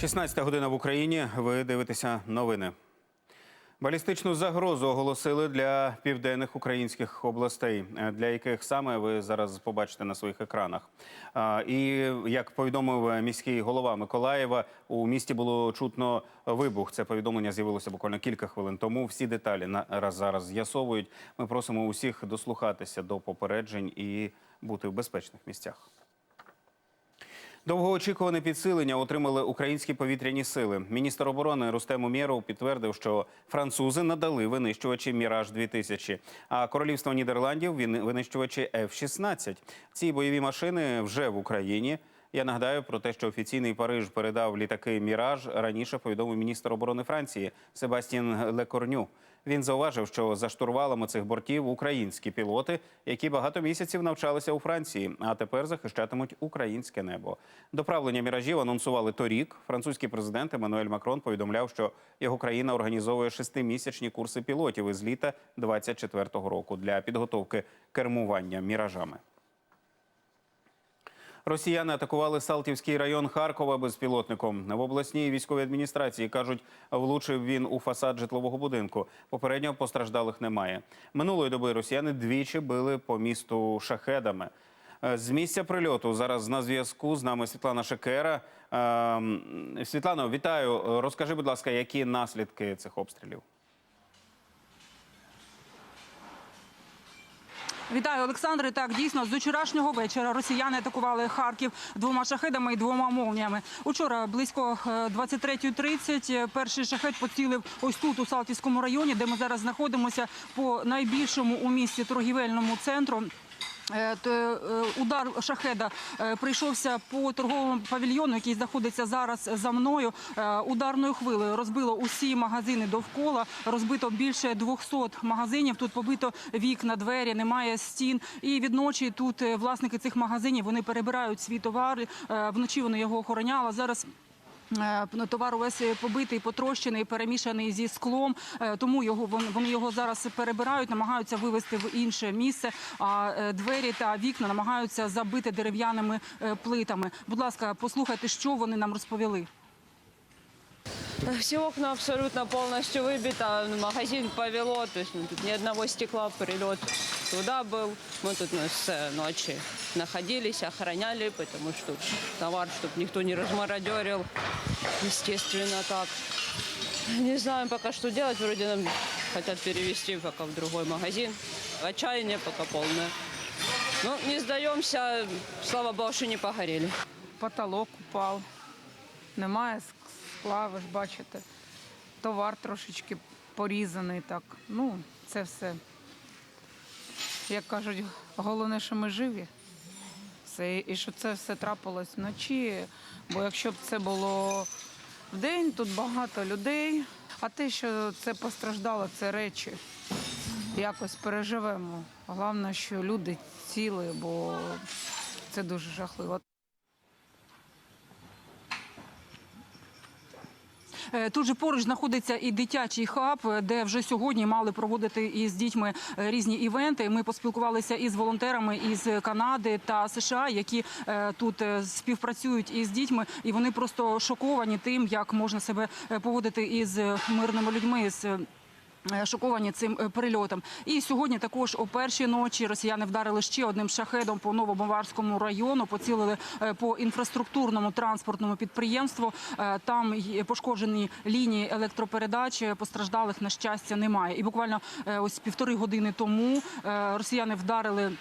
16 година в Україні. Ви дивитеся новини. Балістичну загрозу оголосили для південних українських областей, е, для яких саме ви зараз побачите на своїх екранах. І як повідомив міський голова Миколаєва, у місті було чутно вибух. Це повідомлення з'явилося буквально кілька хвилин тому. Всі деталі на зараз з'ясовують. Ми просимо усіх дослухатися до попереджень і бути в безпечних місцях. Довгоочікуване підсилення отримали українські повітряні сили. Міністр оборони Рустем Умєров підтвердив, що французи надали винищувачі Міраж 2000 а королівство Нідерландів винищувачі F-16. Ці бойові машини вже в Україні. Я нагадаю про те, що офіційний Париж передав літаки Міраж. Раніше повідомив міністр оборони Франції Себастьян Лекорню. Він зауважив, що за штурвалами цих бортів українські пілоти, які багато місяців навчалися у Франції, а тепер захищатимуть українське небо. Доправлення міражів анонсували торік. Французький президент Еммануель Макрон повідомляв, що його країна організовує шестимісячні курси пілотів із літа 24-го року для підготовки кермування міражами. Росіяни атакували Салтівський район Харкова безпілотником. В обласній військовій адміністрації кажуть, влучив він у фасад житлового будинку. Попередньо постраждалих немає. Минулої доби росіяни двічі били по місту шахедами. Е, З місця прильоту зараз на зв'язку з нами Світлана Шекера. Ем, Світлано, вітаю. Розкажи, будь ласка, які наслідки цих обстрілів? Вітаю, Олександре. Так, дійсно, з вчорашнього вечора росіяни атакували Харків двома шахедами і двома молніями. Учора близько е, 23.30 перший шахет поцілив ось тут, у Салтівському районі, де ми зараз знаходимося, по найбільшому у місті торгівельному центру. Е, е, Удар шахеда е, прийшовся по торговому павільйону, який знаходиться зараз за мною. Ударною хвилею розбило усі магазини довкола. Розбито більше 200 магазинів. Тут побито вікна, двері, немає стін. І відночі тут власники цих магазинів вони перебирають свій товар. Вночі вони його охороняли. Зараз Товар увесь побитий, потрощений, перемішаний зі склом, Е, тому його вон- вони його зараз перебирають, намагаються вивезти в інше місце. А е, двері та вікна намагаються забити дерев'яними е, плитами. Будь ласка, послухайте, що вони нам розповіли. Все окна абсолютно полностью выбито, ну, магазин повело, то есть ну, тут ни одного стекла, прилет туда был. Мы тут ну, с э, ночи находились, охраняли, потому что товар, чтобы никто не размародерил, естественно так. Не знаем пока, что делать, вроде нам хотят перевести пока в другой магазин. Отчаяние пока полное. Ну, не сдаемся, слава богу, что не погорели. потолок упав, немає скла, ви ж бачите. Товар трошечки порізаний так. Ну, це все. Як кажуть, головне, що ми живі. Все, і що це все трапилось вночі. Бо якщо б це було вдень, тут багато людей. А те, що це постраждало, це речі. Якось переживемо. Головне, що люди ціли, бо це дуже жахливо. Тут же поруч знаходиться і дитячий хаб, е, де вже сьогодні мали проводити із дітьми е, різні івенти. Ми поспілкувалися із волонтерами із Канади та США, які е, тут е, співпрацюють із дітьми, і вони просто шоковані тим, як можна себе е, поводити із е, мирними людьми. з е, Е, Шоковані цим прильотом, перельотом. І сьогодні також о першій ночі росіяни вдарили ще одним шахедом по Новобаварському району, поцілили е, по інфраструктурному транспортному підприємству. Е, Там пошкоджені лінії електропередач. е, Постраждалих на щастя немає. І буквально е, ось півтори години тому е, росіяни вдарили.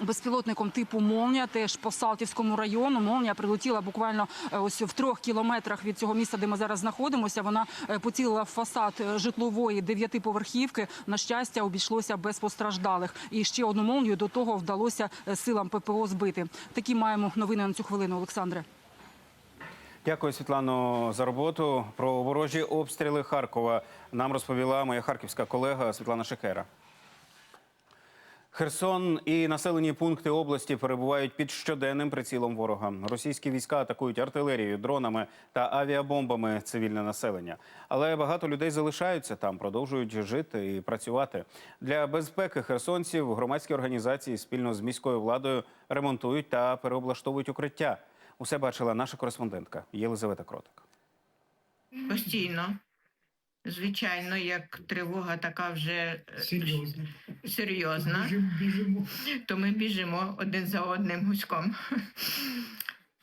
Безпілотником типу Молнія теж по Салтівському району. Молнія прилетіла буквально е, ось в трьох кілометрах від цього міста, де ми зараз знаходимося. Вона е, поцілила фасад е, житлової дев'ятиповерхівки. На щастя, обійшлося без постраждалих. І ще одну молнію до того вдалося силам ППО збити. Такі маємо новини на цю хвилину, Олександре. Дякую, Світлано, за роботу. Про ворожі обстріли Харкова нам розповіла моя харківська колега Світлана Шекера. Херсон і населені пункти області перебувають під щоденним прицілом ворога. Російські війська атакують артилерією, дронами та авіабомбами цивільне населення. Але багато людей залишаються там, продовжують жити і працювати. Для безпеки херсонців громадські організації спільно з міською владою ремонтують та переоблаштовують укриття. Усе бачила наша кореспондентка Єлизавета Кротик. Постійно. Звичайно, як тривога така вже е, Серйозно. серйозна, Біжимо, біжимо. то ми біжимо один за одним гуськом.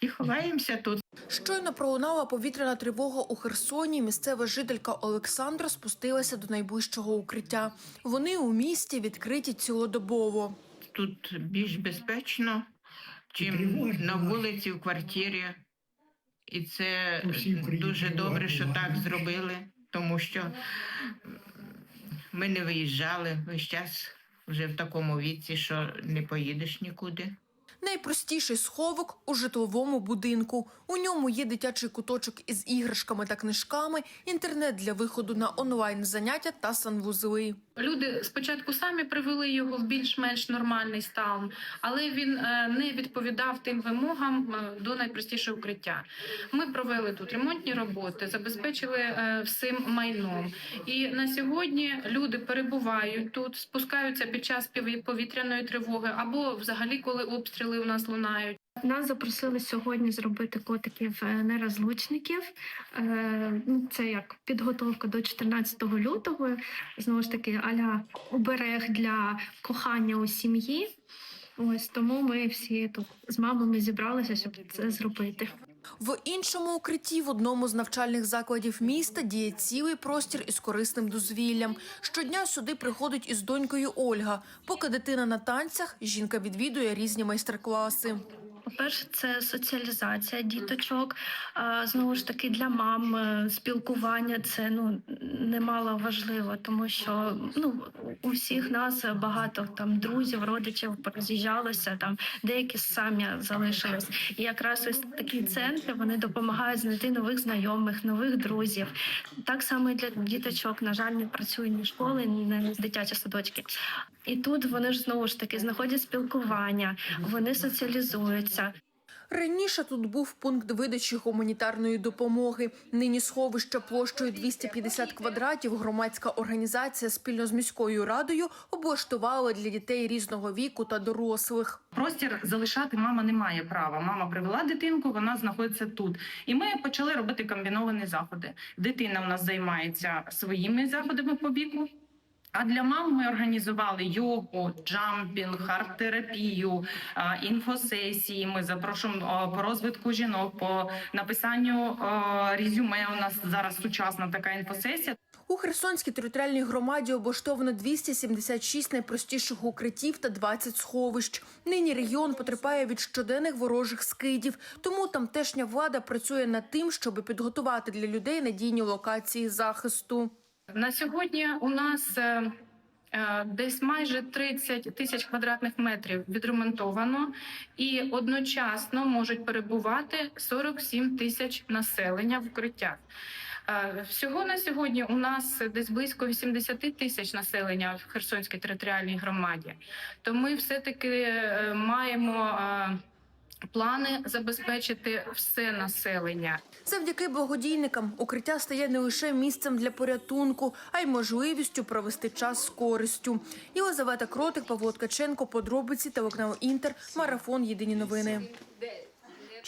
І ховаємося тут. Щойно пролунала повітряна тривога у Херсоні. Місцева жителька Олександра спустилася до найближчого укриття. Вони у місті відкриті цілодобово. Тут більш безпечно, чим на вулиці, в квартирі. І це дуже добре, що так зробили, тому що ми не виїжджали весь час вже в такому віці, що не поїдеш нікуди. Найпростіший сховок у житловому будинку. У ньому є дитячий куточок із іграшками та книжками, інтернет для виходу на онлайн заняття та санвузли. Люди спочатку самі привели його в більш-менш нормальний стан, але він е, не відповідав тим вимогам е, до найпростішого укриття. Ми провели тут ремонтні роботи, забезпечили е, всім майном. І на сьогодні люди перебувають тут, спускаються під час повітряної тривоги або взагалі, коли обстріли у нас лунають. Нас запросили сьогодні зробити котиків е, нерозлучників. Е, ну, Це як підготовка до 14 лютого. Знову ж таки, аля оберег для кохання у сім'ї. Ось тому ми всі тут з мамами зібралися, щоб це зробити. В іншому укритті в одному з навчальних закладів міста діє цілий простір із корисним дозвіллям. Щодня сюди приходить із донькою Ольга. Поки дитина на танцях, жінка відвідує різні майстер-класи. По-перше, це соціалізація діточок. Знову ж таки, для мам е, спілкування це ну немало важливо, тому що ну у всіх нас багато там друзів, родичів пороз'їжджалося, там деякі самі залишились. І якраз ось такі центри вони допомагають знайти нових знайомих, нових друзів. Так само і для діточок, на жаль, не працюють ні школи, ні дитячі садочки. І тут вони ж знову ж таки знаходять спілкування, вони соціалізуються. Раніше тут був пункт видачі гуманітарної допомоги. Нині сховище площею 250 квадратів. Громадська організація спільно з міською радою облаштувала для дітей різного віку та дорослих. Простір залишати мама не має права. Мама привела дитинку, вона знаходиться тут. І ми почали робити комбіновані заходи. Дитина у нас займається своїми заходами по віку. А для мам ми організували йогу, джампінг, арт-терапію, інфосесії. Ми запрошуємо по розвитку жінок, по написанню резюме. У нас зараз сучасна така інфосесія. У Херсонській територіальній громаді облаштовано 276 найпростіших укриттів та 20 сховищ. Нині регіон потерпає від щоденних ворожих скидів, тому тамтешня влада працює над тим, щоб підготувати для людей надійні локації захисту. На сьогодні у нас е, е, десь майже 30 тисяч квадратних метрів відремонтовано, і одночасно можуть перебувати 47 тисяч населення в укриттях. Е, Всього на сьогодні у нас десь близько 80 тисяч населення в Херсонській територіальній громаді. То ми все-таки е, маємо плани забезпечити все населення. Завдяки благодійникам укриття стає не лише місцем для порятунку, а й можливістю провести час з користю. Єлизавета Кротик, Павло Ткаченко, подробиці телеканал Інтер, марафон. Єдині новини.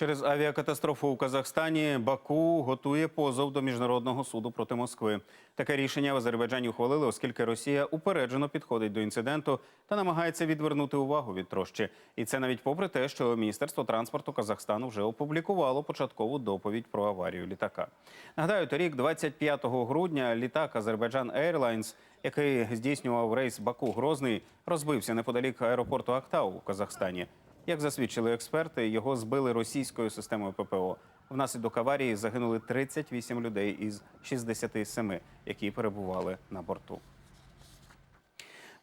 Через авіакатастрофу у Казахстані Баку готує позов до міжнародного суду проти Москви. Таке рішення в Азербайджані ухвалили, оскільки Росія упереджено підходить до інциденту та намагається відвернути увагу від трощі. І це навіть попри те, що Міністерство транспорту Казахстану вже опублікувало початкову доповідь про аварію літака. Нагадаю, торік, 25 грудня, літак Азербайджан Airlines, який здійснював рейс Баку Грозний, розбився неподалік аеропорту Актау у Казахстані. Як засвідчили експерти, його збили російською системою ППО. Внаслідок аварії загинули 38 людей із 67, які перебували на борту.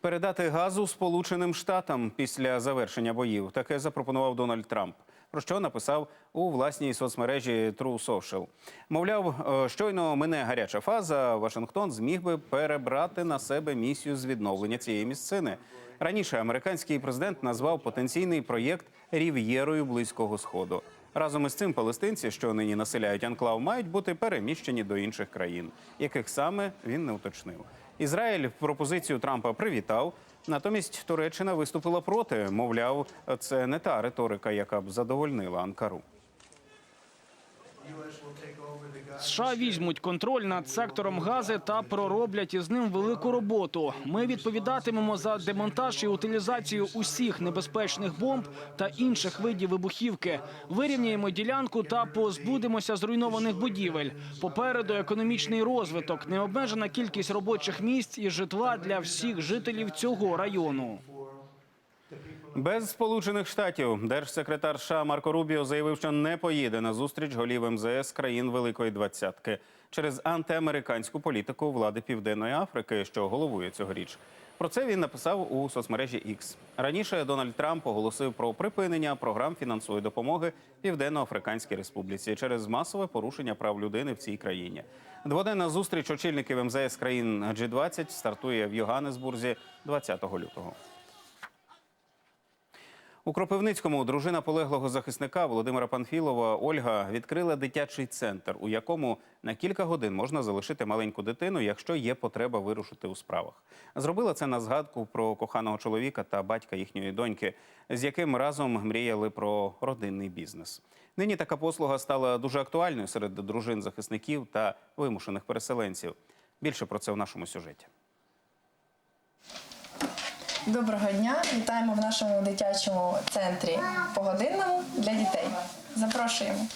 Передати газу Сполученим Штатам після завершення боїв. Таке запропонував Дональд Трамп. Про що написав у власній соцмережі True Social. Мовляв, е, щойно мине гаряча фаза. Вашингтон зміг би перебрати на себе місію з відновлення цієї місцини. Раніше американський президент назвав потенційний проєкт рів'єрою близького сходу. Разом із цим палестинці, що нині населяють анклав, мають бути переміщені до інших країн, яких саме він не уточнив. Ізраїль пропозицію Трампа привітав. Натомість Туреччина виступила проти. Мовляв, це не та риторика, яка б задовольнила Анкару. США візьмуть контроль над сектором Гази та пророблять із ним велику роботу. Ми відповідатимемо за демонтаж і утилізацію усіх небезпечних бомб та інших видів вибухівки. Вирівняємо ділянку та позбудемося зруйнованих будівель. Попереду економічний розвиток, необмежена кількість робочих місць і житла для всіх жителів цього району. Без Сполучених Штатів держсекретар США Марко Рубіо заявив, що не поїде на зустріч голів МЗС країн Великої Двадцятки через антиамериканську політику влади Південної Африки, що головує цьогоріч. Про це він написав у соцмережі X. Раніше Дональд Трамп оголосив про припинення програм фінансової допомоги Південно-Африканській Республіці через масове порушення прав людини в цій країні. Дводенна зустріч очільників МЗС країн G20 стартує в Йоганнесбурзі 20 лютого. У Кропивницькому дружина полеглого захисника Володимира Панфілова Ольга відкрила дитячий центр, у якому на кілька годин можна залишити маленьку дитину, якщо є потреба вирушити у справах. Зробила це на згадку про коханого чоловіка та батька їхньої доньки, з яким разом мріяли про родинний бізнес. Нині така послуга стала дуже актуальною серед дружин захисників та вимушених переселенців. Більше про це в нашому сюжеті. Доброго дня! Вітаємо в нашому дитячому центрі погодинному для дітей. Запрошуємо.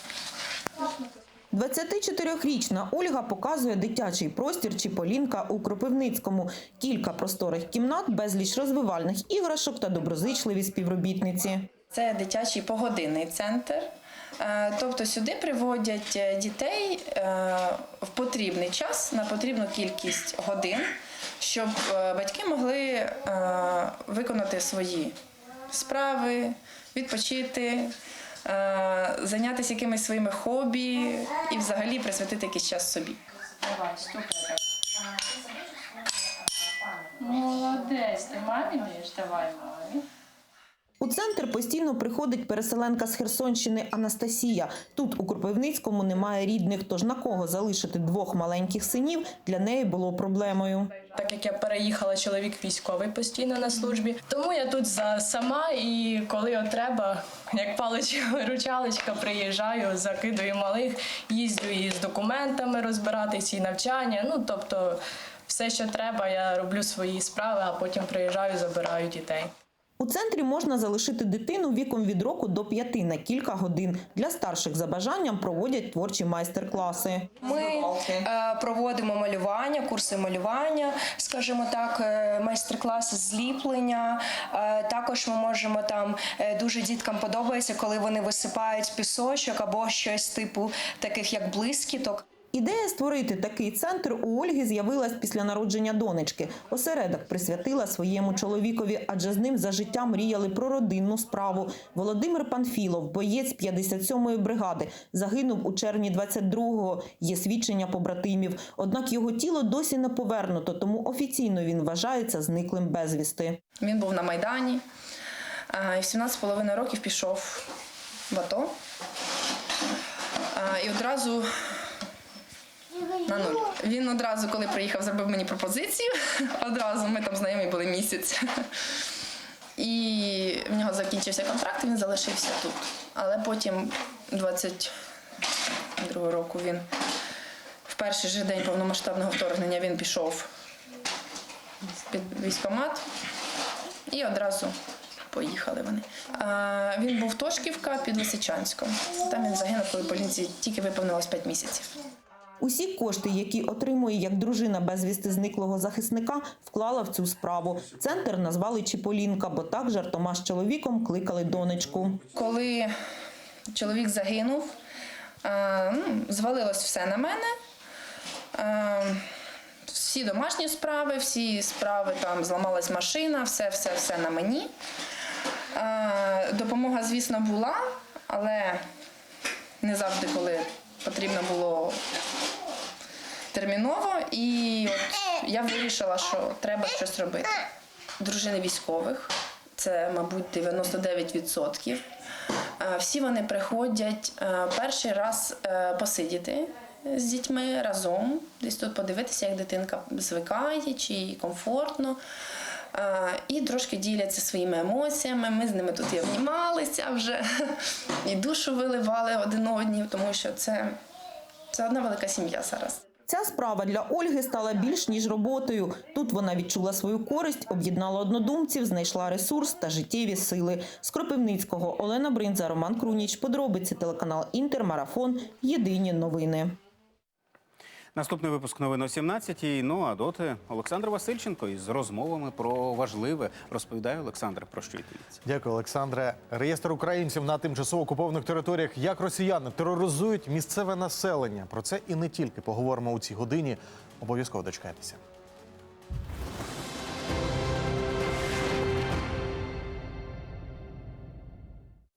24-річна Ольга показує дитячий простір Чіполінка у Кропивницькому. Кілька просторих кімнат, безліч розвивальних іграшок та доброзичливі співробітниці. Це дитячий погодинний центр. Е, Тобто сюди приводять е, дітей е, в потрібний час на потрібну кількість годин, щоб е, батьки могли е, виконати свої справи, відпочити, е, зайнятися якимись своїми хобі і взагалі присвятити якийсь час собі. Молодець, ти мамі даєш? Давай мамі. У центр постійно приходить переселенка з Херсонщини Анастасія. Тут у Кропивницькому немає рідних, тож на кого залишити двох маленьких синів для неї було проблемою. Так як я переїхала, чоловік військовий постійно на службі. Тому я тут за сама і коли от треба, як паличка-ручалочка, приїжджаю, закидую малих, їздю і з документами розбиратись, і навчання. Ну тобто, все, що треба, я роблю свої справи, а потім приїжджаю, забираю дітей. У центрі можна залишити дитину віком від року до п'яти на кілька годин. Для старших за бажанням проводять творчі майстер-класи. Ми е, проводимо малювання, курси малювання, скажімо так, е, майстер-класи зліплення. Е, також ми можемо там дуже діткам подобається, коли вони висипають пісочок або щось типу таких як блискіток. Ідея створити такий центр у Ольги з'явилась після народження донечки. Осередок присвятила своєму чоловікові, адже з ним за життя мріяли про родинну справу. Володимир Панфілов, боєць 57-ї бригади, загинув у червні 22-го. Є свідчення побратимів. Однак його тіло досі не повернуто, тому офіційно він вважається зниклим безвісти. Він був на Майдані е, і в 17,5 років пішов в АТО. Е, І одразу на нуль. Він одразу, коли приїхав, зробив мені пропозицію. Одразу ми там знайомі були місяць. І в нього закінчився контракт, він залишився тут. Але потім, 22 року, він в перший же день повномасштабного вторгнення він пішов під військкомат і одразу поїхали вони. А, він був Тошківка під Лисичанськом. Там він загинув, коли поліції тільки виповнилось 5 місяців. Усі кошти, які отримує як дружина безвісти зниклого захисника, вклала в цю справу. Центр назвали Чіполінка, бо так жартома з чоловіком кликали донечку. Коли чоловік загинув, ну, звалилось все на мене. Всі домашні справи, всі справи там зламалась машина, все, все, все на мені. Допомога, звісно, була, але не завжди, коли потрібно було терміново. І от я вирішила, що треба щось робити. Дружини військових, це, мабуть, 99%. Е, Всі вони приходять е, перший раз е, посидіти з дітьми разом, десь тут подивитися, як дитинка звикає, чи їй комфортно. і трошки діляться своїми емоціями. Ми з ними тут і обнімалися вже, і душу виливали один одні, тому що це, це одна велика сім'я зараз. Ця справа для Ольги стала більш ніж роботою. Тут вона відчула свою користь, об'єднала однодумців, знайшла ресурс та життєві сили. З Кропивницького Олена Бринза, Роман Круніч. Подробиці телеканал Інтермарафон. Єдині новини. Наступний випуск новин о 17-й. Ну а доти Олександр Васильченко із розмовами про важливе розповідає Олександр. Про що йдеться. Дякую, Олександре. Реєстр українців на тимчасово окупованих територіях, як росіяни тероризують місцеве населення. Про це і не тільки поговоримо у цій годині. Обов'язково дочекайтеся.